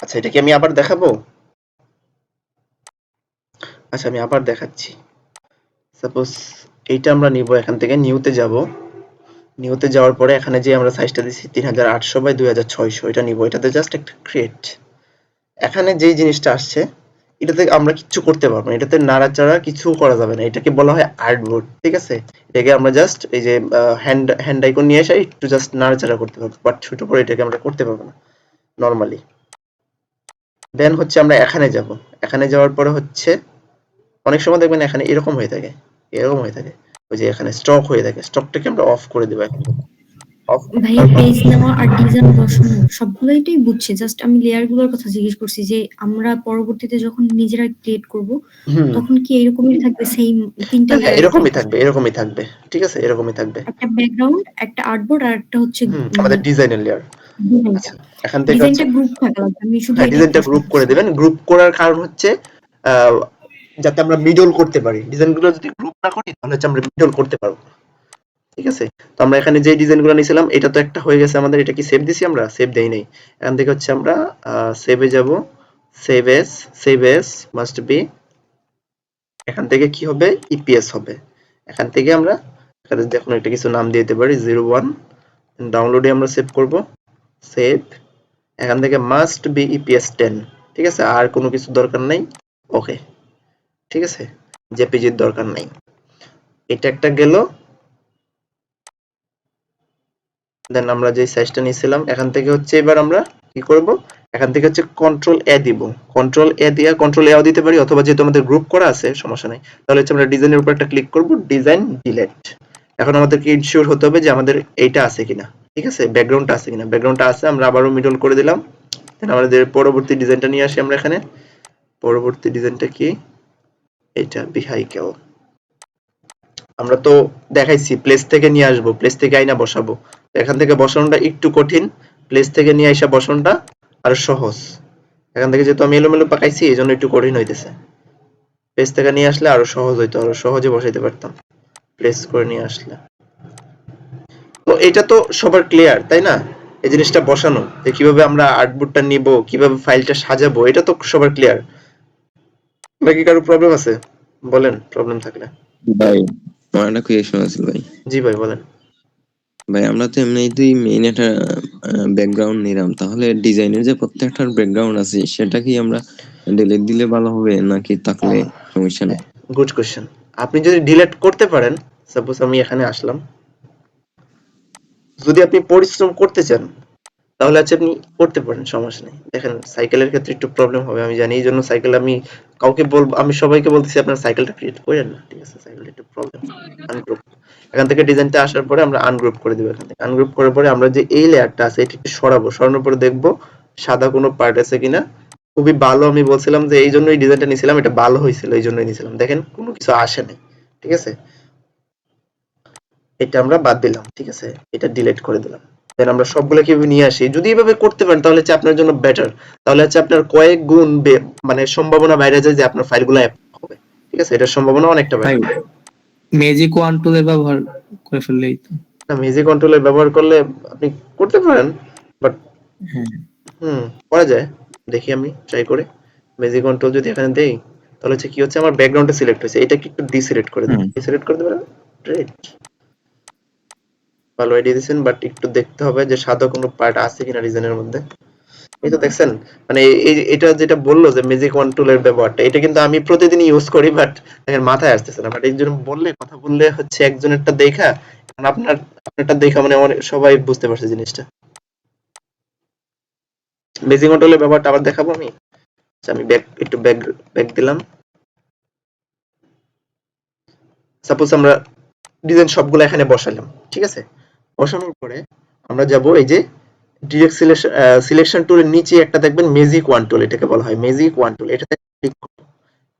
আচ্ছা এটা কি আমি আবার দেখাবো? আচ্ছা আমি আবার দেখাচ্ছি। সাপোজ এইটা আমরা নিব এখান থেকে, নিউতে যাব। নিউতে যাওয়ার পরে এখানে যে আমরা সাইজটা দিচ্ছি তিন হাজার আটশো বাই দুই হাজার ছয়শো, এটা নিব। এটাতে জাস্ট একটা ক্রিয়েট এখানে যেই জিনিসটা আসছে, এটাতে আমরা কিচ্ছু করতে পারব না। এটাতে নাড়াচাড়া কিছু করা যাবে না। এটাকে বলা হয় আর্টবোর্ড ঠিক আছে? এটাকে আমরা জাস্ট এই যে হ্যান্ড হ্যান্ড আইকন নিয়ে এসে একটু জাস্ট নাড়াচাড়া করতে পারব বাট ছোট করে এটাকে আমরা করতে পারব না নর্মালি দেন হচ্ছে আমরা এখানে যাব। এখানে যাওয়ার পরে হচ্ছে অনেক সময় দেখবেন এখানে এরকম হয়ে থাকে এরকম হয়ে থাকে। ওই যে এখানে স্টক হয়ে থাকে স্টকটাকে আমরা অফ করে দেবো এখন। ভাইয়া পেজ নেওয়া আর ডিজাইন বসানো সবগুলোইটাই বুঝছে। জাস্ট আমি লেয়ারগুলোর কথা জিজ্ঞেস করছি যে আমরা পরবর্তীতে যখন নিজেরা ক্রিয়েট করব তখন কি এরকমই থাকবে? সেম তিনটা এরকমই থাকবে? এরকমই থাকবে। ঠিক আছে এরকমই থাকবে। একটা ব্যাকগ্রাউন্ড একটা আর্টবোর্ড আর একটা হচ্ছে আমাদের ডিজাইনের লেয়ার আচ্ছা এখান থেকে ডিজাইনটা গ্রুপ থাকা লাগবে আমি শুধু ডিজাইনটা গ্রুপ করে দেবেন। গ্রুপ করার কারণ হচ্ছে যাতে আমরা মিডল করতে পারি। ডিজাইনগুলো যদি গ্রুপ না করি তাহলে হচ্ছে আমরা মিডল করতে পারব ঠিক আছে? তো আমরা এখানে যে ডিজাইনগুলো নিয়েছিলাম এটা তো একটা হয়ে গেছে আমাদের। এটা কি সেভ দিছি আমরা? সেভ দেই নাই। এখান থেকে হচ্ছে আমরা সেভে যাব। Save S save S must be এখান থেকে কি হবে? ইপিএস হবে। এখান থেকে আমরা এখানে দেখুন একটা কিছু নাম দিয়ে দিতে পারি জিরো ওয়ান ডাউনলোডে আমরা সেভ করব। সেভ, এখান থেকে মাস্ট বি ইপিএস টেন ঠিক আছে? আর কোনো কিছু দরকার নেই? ওকে, ঠিক আছে? জেপিজির দরকার নেই। এটা একটা গেল। দেন আমরা যে সাইজটা নিয়েছিলাম, এখান থেকে হচ্ছে এবার আমরা কি করব? এখান থেকে হচ্ছে কন্ট্রোল এ দিব। কন্ট্রোল এ দিয়ে কন্ট্রোল এও দিতে পারি, অথবা যেহেতু আমাদের গ্রুপ করা আছে, সমস্যা নেই। তাহলে হচ্ছে আমরা ডিজাইনের উপর একটা ক্লিক করব ডিজাইন ডিলেট এখন আমাদেরকে ইনশিওর হতে হবে যে আমাদের এইটা আছে কিনা। ঠিক আছে? ব্যাকগ্রাউন্ডটা আছে কিনা? ব্যাকগ্রাউন্ডটা আছে, আমরা আবারও মিডল করে দিলাম। দেন আমাদের পরবর্তী ডিজাইনটা নিয়ে আসি আমরা এখানে। পরবর্তী ডিজাইনটা কি? এটা বিহাইকেও আমরা তো দেখাইছি প্লেস থেকে নিয়ে আসব প্লেস থেকে আইনা বসাবো। এখান থেকে বসানোটা একটু কঠিন প্লেস থেকে নিয়ে আসা বসানোটা আরও সহজ। এখান থেকে যেহেতু আমি এলোমেলো পাকাইছি এই জন্য একটু কঠিন হইতেছে। প্লেস থেকে নিয়ে আসলে আরও সহজ হইতো, আরও সহজে বসাইতে পারতাম। প্লেস করে নিয়ে আসলে। তো এটা তো সবার ক্লিয়ার তাই না? এই জিনিসটা বসানো যে কীভাবে আমরা আর্টবোর্ডটা নিব কীভাবে ফাইলটা সাজাবো এটা তো সবার ক্লিয়ার নাকি কারও প্রবলেম আছে? বলেন প্রবলেম থাকলে। ভাই আমার একটা কোয়েশন আছে ভাই। জি ভাই বলেন। ভাই আমরা তো এমনি এমনিতেই মেইন একটা ব্যাকগ্রাউন্ড নিলাম। তাহলে ডিজাইনের যে প্রত্যেকটার ব্যাকগ্রাউন্ড আছে সেটা কি আমরা ডিলিট দিলে ভালো হবে নাকি থাকলে সমস্যা নেই? গুড কোশ্চেন আপনি যদি ডিলিট করতে পারেন সাপোজ আমি এখানে আসলাম, যদি আপনি পরিশ্রম করতে চান, তাহলে হচ্ছে আপনি করতে পারেন, সমস্যা নেই। দেখেন সাইকেলের ক্ষেত্রে একটু প্রবলেম হবে, আমি জানি এই জন্য সাইকেল আমি কাউকে বলব, আমি সবাইকে বলতেছি, আপনার সাইকেলটা ক্রিয়েট করেন না, ঠিক আছে? সাইকেলটা একটু প্রবলেম আনগ্রুপ এখান থেকে ডিজাইনটা আসার পরে আমরা আনগ্রুপ করে দেবো এখান থেকে। আনগ্রুপ করার পরে আমরা যে এই লেয়ারটা আছে, এটা একটু সরাবো, সরানোর পরে দেখব সাদা কোনো পার্ট আছে কিনা। খুবই ভালো আমি বলছিলাম যে এই জন্যই ডিজাইনটা নিয়েছিলাম এটা ভালো হয়েছিল এই জন্যই নিয়েছিলাম। দেখেন কোনো কিছু আসে নাই ঠিক আছে? এটা আমরা বাদ দিলাম ঠিক আছে? এটা ডিলিট করে দিলাম। দেন আমরা সবগুলো কীভাবে নিয়ে আসি? যদি এভাবে করতে পারেন তাহলে হচ্ছে আপনার জন্য বেটার তাহলে হচ্ছে আপনার কয়েক গুণ মানে সম্ভাবনা বাইরে যায় যে আপনার ফাইলগুলো হবে ঠিক আছে? এটার সম্ভাবনা অনেকটা বেড়ে ম্যাজিক ওয়ান টুলের ব্যবহার করে ফেললেই তো। না মিউজিক কন্ট্রোলার ব্যবহার করলে আপনি করতে পারেন বাট হ্যাঁ। হুম করা যায়। দেখি আমি ট্রাই করে। মিউজিক কন্ট্রোল যদি এখানে দেই তাহলে হচ্ছে কি হচ্ছে আমার ব্যাকগ্রাউন্ডে সিলেক্ট হয়েছে। এটাকে একটু ডিসিলেক্ট করে হুম। ডিসিলেক্ট করে দেবেন গ্রেট ভালো আইডিয়া দিয়েছেন বাট একটু দেখতে হবে যে সাদা কোনো পার্ট আছে কিনা ডিজাইনের মধ্যে। এই তো দেখছেন? মানে এই- এটা যেটা বলল যে ম্যাজিক ওয়ান টুলের ব্যবহারটা এটা কিন্তু আমি প্রতিদিন ইউজ করি বাট মাথায় আসতেছে না। বাট এই জন্য বললে কথা বললে হচ্ছে একজনেরটা দেখা আপনার আপনারটা দেখা মানে সবাই বুঝতে পারছে জিনিসটা। বেজিং কন্ট্রোলের ব্যাপারটা আবার দেখাবো আমি। আচ্ছা, আমি ব্যাক একটু ব্যাক ব্যাক দিলাম। সাপোজ আমরা ডিজাইন সবগুলো এখানে বসালাম ঠিক আছে? বসানোর পরে আমরা যাব এই যে ডিরেক্ট সিলেকশন সিলেকশন টুলের নিচে একটা দেখবেন মেজিক ওয়ান টুল এটাকে বলা হয় মেজিক ওয়ান টুল এটাতে ক্লিক করব।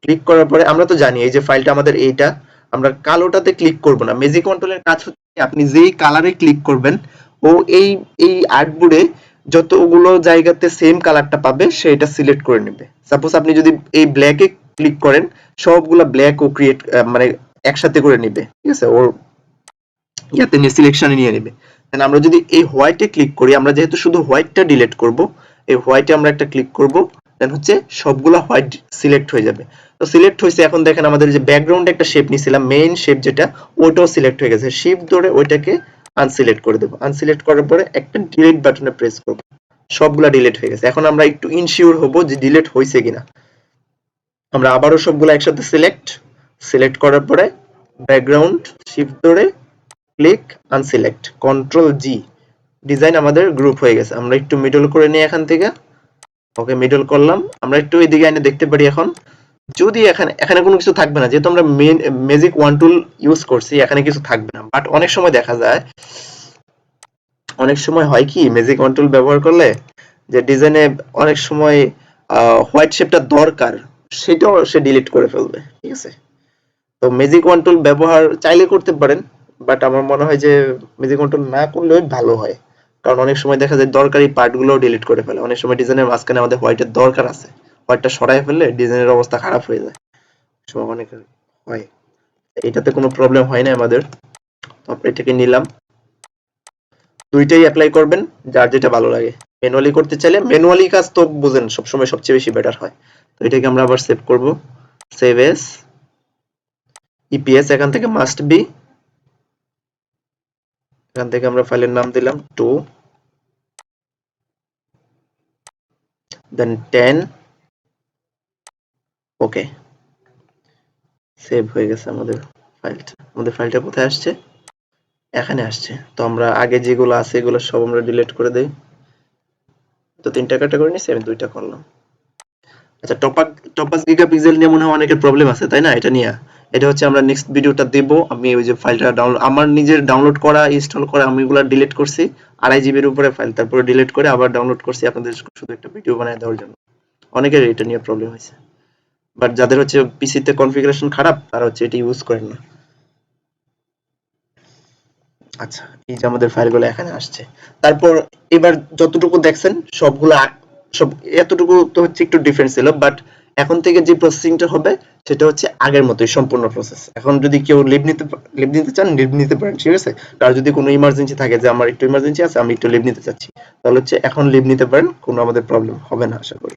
ক্লিক করার পরে আমরা তো জানি এই যে ফাইলটা আমাদের এইটা আমরা কালোটাতে ক্লিক করব না। মেজিক ওয়ান টুলের কাজ হচ্ছে আপনি যেই কালারে ক্লিক করবেন ও এই এই আর্টবোর্ডে যতগুলো জায়গাতে সেম কালারটা পাবে সেটা সিলেক্ট করে নেবে। সাপোজ আপনি যদি এই ব্ল্যাকে ক্লিক করেন, সবগুলো ব্ল্যাক ও ক্রিয়েট মানে একসাথে করে নেবে। ঠিক আছে? ওর ইয়াতে নিয়ে সিলেকশনে নিয়ে নেবে। আমরা যদি এই হোয়াইটে ক্লিক করি, আমরা যেহেতু শুধু হোয়াইটটা ডিলিট করব, এই হোয়াইটে আমরা একটা ক্লিক করব দেন হচ্ছে সবগুলা হোয়াইট সিলেক্ট হয়ে যাবে। তো সিলেক্ট হয়েছে, এখন দেখেন আমাদের যে ব্যাকগ্রাউন্ডে একটা শেপ নিয়েছিলাম মেইন শেপ যেটা ওইটাও সিলেক্ট হয়ে গেছে। শিফট ধরে ওইটাকে আনসিলেক্ট করে দেবো। আনসিলেক্ট করার পরে একটা ডিলিট বাটনে প্রেস করব। সবগুলা ডিলিট হয়ে গেছে। এখন আমরা একটু ইনশিওর হব যে ডিলিট হয়েছে কিনা। আমরা আবারও সবগুলো একসাথে সিলেক্ট সিলেক্ট করার পরে ব্যাকগ্রাউন্ড শিফট ধরে click unselect control G design আমাদের গ্রুপ হয়ে গেছে। আমরা একটু মিডল করে নিই এখান থেকে। ওকে মিডল করলাম। আমরা একটু এদিকে এনে দেখতে পারি এখন। যদি এখানে এখানে কোনো কিছু থাকবে না, যেহেতু আমরা ম্যাজিক ওয়ান টুল ইউজ করছি, এখানে কিছু থাকবে না। বাট অনেক সময় দেখা যায়, অনেক সময় হয় কি ম্যাজিক ওয়ান টুল ব্যবহার করলে যে ডিজাইনে অনেক সময় হোয়াইট শেপটা দরকার, সেটাও সে ডিলিট করে ফেলবে, ঠিক আছে? তো ম্যাজিক ওয়ান টুল ব্যবহার চাইলে করতে পারেন বাট আমার মনে হয় যে ম্যাজিক ওয়ান টুল না করলেও ভালো হয়। কারণ অনেক সময় দেখা যায় দরকারি পার্টগুলোও ডিলিট করে ফেলে, অনেক সময় ডিজাইনের মাঝখানে আমাদের হোয়াইটের দরকার আছে। হোয়াইটটা সরাই ফেললে ডিজাইনের অবস্থা খারাপ হয়ে যায়। সময় অনেক হয়। এটাতে কোনো প্রবলেম হয় না আমাদের। তো আমরা এটাকে নিলাম। দুইটাই অ্যাপ্লাই করবেন, যার যেটা ভালো লাগে। ম্যানুয়ালি করতে চাইলে ম্যানুয়ালি কাজ তো বুঝেন, সবসময় সবচেয়ে বেশি বেটার হয়। তো এটাকে আমরা আবার সেভ করব। সেভ এস ইপিএস এখান থেকে মাস্ট বি এখান থেকে আমরা ফাইলের নাম দিলাম two then ten okay. Save হয়ে গেছে আমাদের ফাইলটা আমাদের ফাইলটা কোথায় আসছে? এখানে আসছে। তো আমরা আগে যেগুলো আছে, এগুলো সব আমরা ডিলিট করে দেই। তো তিনটা ক্যাটাগরি নিয়েছি আমি দুইটা করলাম। আচ্ছা টপাক টপাস গিগাপিক্সেল নিয়ে মনে হয় অনেকের প্রবলেম আছে, তাই না? এটা নিয়ে। এটা হচ্ছে আমরা নেক্সট ভিডিওটা দেব। আমি ওই যে ফাইলটা ডাউনলোড আমার নিজের ডাউনলোড করা ইনস্টল করা, আমি এগুলো ডিলিট করছি। আড়াই জিবির উপরে ফাইল তারপরে ডিলিট করে আবার ডাউনলোড করছি। আপনাদের শুধু একটা ভিডিও বানিয়ে দেওয়ার জন্য। অনেকের এটা নিয়ে প্রবলেম হয়েছে। বাট যাদের হচ্ছে পিসিতে কনফিগারেশন খারাপ, তারা হচ্ছে এটা ইউজ করেন না। আচ্ছা এই যে আমাদের ফাইলগুলো এখানে আসছে। তারপর এবার যতটুকু দেখছেন, সবগুলো সব এতটুকু তো হচ্ছে একটু ডিফারেন্স ছিল বাট এখন থেকে যে প্রসেসিংটা হবে, সেটা হচ্ছে আগের মতোই সম্পূর্ণ প্রসেস এখন যদি কেউ লিভ নিতে লিভ নিতে চান লিভ নিতে পারেন, ঠিক আছে? আর যদি কোনো ইমার্জেন্সি থাকে যে আমার একটু ইমার্জেন্সি আছে, আমি একটু লিভ নিতে চাচ্ছি, তাহলে হচ্ছে এখন লিভ নিতে পারেন, কোনো আমাদের প্রবলেম হবে না, আশা করি।